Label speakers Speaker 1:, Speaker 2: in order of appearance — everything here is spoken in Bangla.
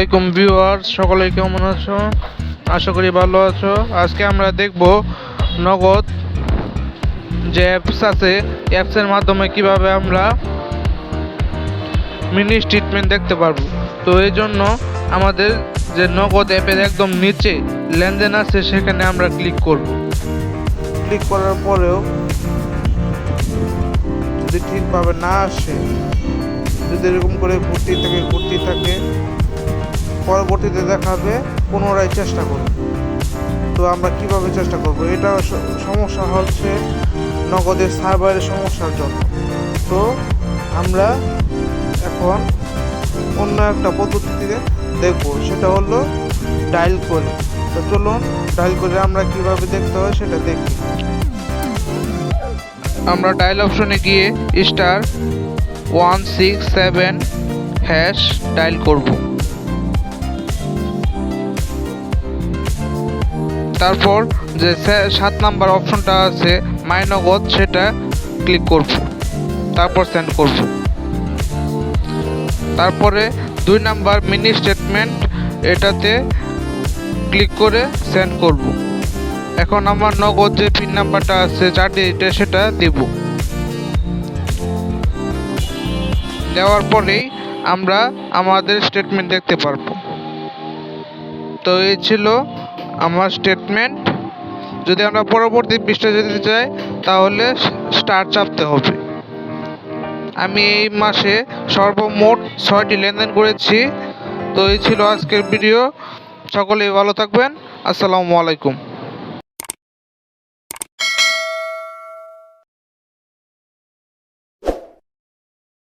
Speaker 1: আসসালামাইকুম ভিউয়ার্স, সকলে কেমন আছো? আশা করি ভালো আছো। আজকে আমরা দেখব নগদ যে অ্যাপস আছে অ্যাপসের মাধ্যমে কীভাবে আমরা মিনি স্টেটমেন্ট দেখতে পারব। তো এই জন্য আমাদের যে নগদ অ্যাপের একদম নিচে লেনদেন আছে, সেখানে আমরা ক্লিক করব। ক্লিক করার পরেও যদি ঠিকভাবে না আসে, যদি এরকম করে ঘুরতেই থাকে ঘুরতেই থাকে পরবর্তীতে দেখাবে পুনরায় চেষ্টা করুন তো আমরা কীভাবে চেষ্টা করব? এটা সমস্যা হচ্ছে নগদের সার্ভারের সমস্যার জন্য। তো আমরা এখন অন্য একটা পদ্ধতিতে দেখব। সেটা হলো ডায়াল করে তো চলুন ডায়াল করে আমরা কীভাবে দেখতে হয় সেটা দেখি। আমরা ডায়াল অপশনে গিয়ে star one six seven hash dial করব। তারপর যে সাত নাম্বার অপশনটা আছে, মাই নগদ, সেটা ক্লিক করব। তারপর সেন্ড করব। তারপরে দুই নাম্বার মিনি স্টেটমেন্ট এটাতে ক্লিক করে সেন্ড করব। এখন আমার নগদ যে পিন নাম্বারটা আছে চার ডিজিটের সেটা দেব। দেওয়ার পরেই আমরা আমাদের স্টেটমেন্ট দেখতে পারব। তো এই ছিল আমার স্টেটমেন্ট যদি আমরা পরবর্তী পৃষ্ঠা যেতে চাই তাহলে স্টার চাপতে হবে। আমি এই মাসে সর্বমোট ছয়টি লেনদেন করেছি, তো এই ছিল আজকের ভিডিও সকলেই ভালো থাকবেন। আসসালামু আলাইকুম।